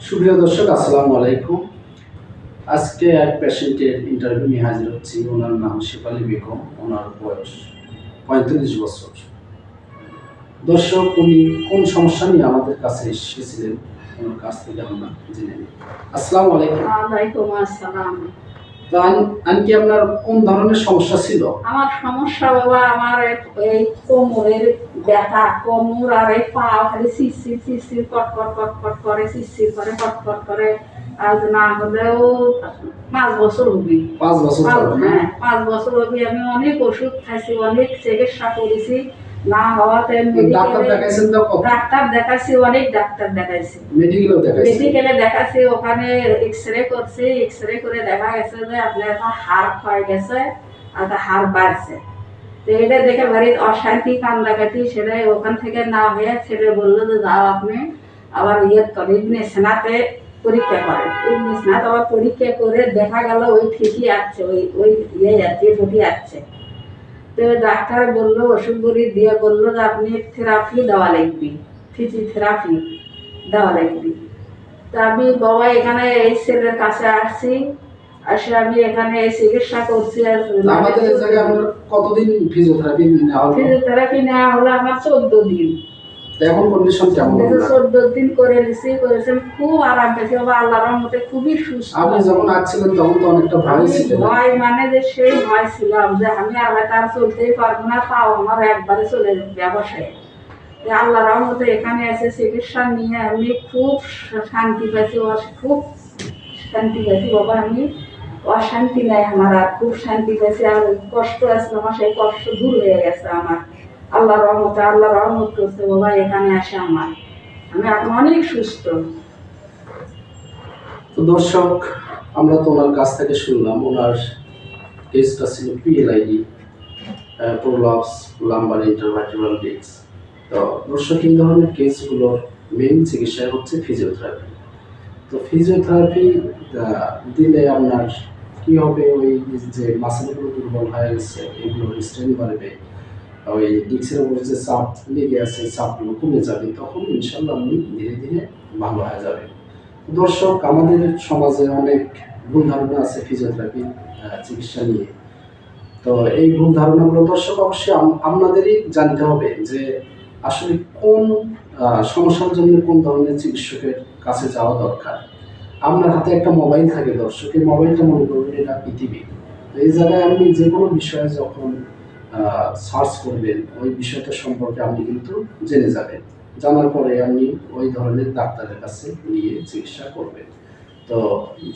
সুপ্রিয় দর্শক আসসালামু আলাইকুম। আজকে এক পেশেন্টের ইন্টারভিউ নিয়ে হাজির হচ্ছি। ওনার নাম শেফালি বেগম। ওনার বয়স পঁয়তাল্লিশ বছর। দর্শক উনি কোন সমস্যা নিয়ে আমাদের কাছে এসেছিলেন? ওনার কাছ থেকে আমরা জেনে নিই। আসসালামু আলাইকুম। ওয়ালাইকুম আসসালাম। তো আন- আন্টি আপনার কোন ধরনের সমস্যা ছিল? আমার সমস্যা বাবা আমার এই কোমরের ব্যথা কোমর আর এই পা খালি শিরশির শিরশির কট কট কট কট করে শিরশির করে কট কট করে আজ না হলেও পাঁচ বছর হবি পাঁচ বছর হ্যাঁ পাঁচ বছর হবি আমি অনেক ওষুধ খাইছি অনেক চিকিৎসা করেছি না হওয়াতে ডাক্তার medical-এ- দেখাইছেন তো ডাক্তার দেখাইছি অনেক ডাক্তার দেখাইছি। মেডিকেলে দেখাচ্ছি ওখানে এক্স রে করছি এক্স রে করে দেখা গেছে যে আপনার হাড় ক্ষয় গেছে আর হাড় বাড়ছে এটা দেখে ভারী অশান্তি, কান্দাকাটি সেটা ওখান থেকে না হয়ে ছেলে বলল যে যাও আপনি আবার ইয়ে করে ইবনে সেনাতে পরীক্ষা করেন। ইবনে সেনাত আবার পরীক্ষা করে দেখা গেল ওই ঠিকই আছে, ওই ওই ইয়ে যাচ্ছে ফুটি আছে। তো ডাক্তার বলল ওষুধগুলি দিয়ে বলল যে আপনি থেরাপি দেওয়া লাগবে ফিজিওথেরাপি দেওয়া লাগবে। তা আমি বাবা এখানে এই ছেলের কাছে আসছি আসে আমি এখানে চিকিৎসা করছি আর আমাদের জায়গায় আপনার কতদিন ফিজিওথেরাপি নেওয়া হলো? ফিজিওথেরাপি নেওয়া হলো আমার চোদ্দ দিন। এখন কন্ডিশন কেমন? চোদ্দ দিন করে নিছি করেছেন খুব আরাম পেয়েছি। বাবা আল্লাহর রহমতে খুবই সুস্থ। আপনি যখন আসছিলেন তখন তো অনেকটা ভয় ছিল ভয় মানে যে সেই ভয় ছিলাম যে আমি আর হয়তো আর চলতেই পারব না তাও আমার একবারে চলে যাবে ব্যবসায়। আল্লাহ রহমতে এখানে এসে চিকিৎসা নিয়ে আমি খুব শান্তি পাইছি খুব শান্তি পাইছি। বাবা আমি অশান্তি নাই আমার, আর খুব শান্তি পাইছি। আর কষ্ট আছে আমার সেই কষ্ট দূর হয়ে গেছে আমার। আল্লাহ রহমতে আল্লাহ রহমত করছে, বাবা, এখানে আসে আমার। আমি এখন অনেক সুস্থ। তো দর্শক, আমরা তো ওনার কাছ থেকে শুনলাম, ওনার কেসটা ছিল PLID prolapse lumbar intervertebral disc তো দর্শক, এই ধরনের কেসগুলোর মেন চিকিৎসা হচ্ছে ফিজিওথেরাপি তো ফিজিওথেরাপি দিলে আপনার কি হবে ওই যে মাসেলগুলো দুর্বল হয়ে গেছে, এগুলো স্ট্রেন বাড়বে ওই ডিস্কের উপর যে চাপ লেগে আছে, চাপগুলো কমে যাবে, তখন ইনশাল্লাহ আপনি ধীরে ধীরে ভালো হয়ে যাবে। দর্শক, আমাদের সমাজে অনেক ভুল ধারণা আছে ফিজিওথেরাপি চিকিৎসা নিয়ে। তো এই ভুল ধারণাগুলো দর্শক, অবশ্যই আপনাদেরই জানতে হবে যে আসলে কোন সমস্যার জন্য কোন ধরনের চিকিৎসকের কাছে যাওয়া দরকার। আপনার হাতে একটা মোবাইল থাকে দর্শক এই মোবাইলটা মনে করবেন এটা পৃথিবী। তো এই জায়গায় আপনি যে কোনো বিষয়ে যখন সার্চ করবেন, ওই বিষয়টা সম্পর্কে আপনি কিন্তু জেনে যাবেন। জানার পরে আপনি ওই ধরনের ডাক্তারের কাছে নিয়ে চিকিৎসা করবেন। তো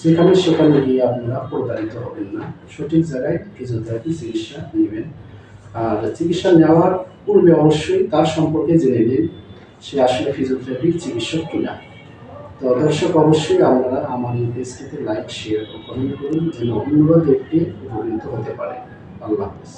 যেখানে সেখানে গিয়ে আপনারা প্রতারিত হবেন না। সঠিক জায়গায় ফিজিওথেরাপি চিকিৎসা নেবেন। আর চিকিৎসা নেওয়ার পূর্বে অবশ্যই তার সম্পর্কে জেনে নিন, সে আসলে ফিজিওথেরাপির চিকিৎসক কিনা। তো দর্শক, অবশ্যই আপনারা আমার এই পেজটিতে লাইক শেয়ার ও কমেন্ট করুন, যেন অন্যরা দেখতে উপকৃত হতে পারে। আল্লাহ হাফিজ।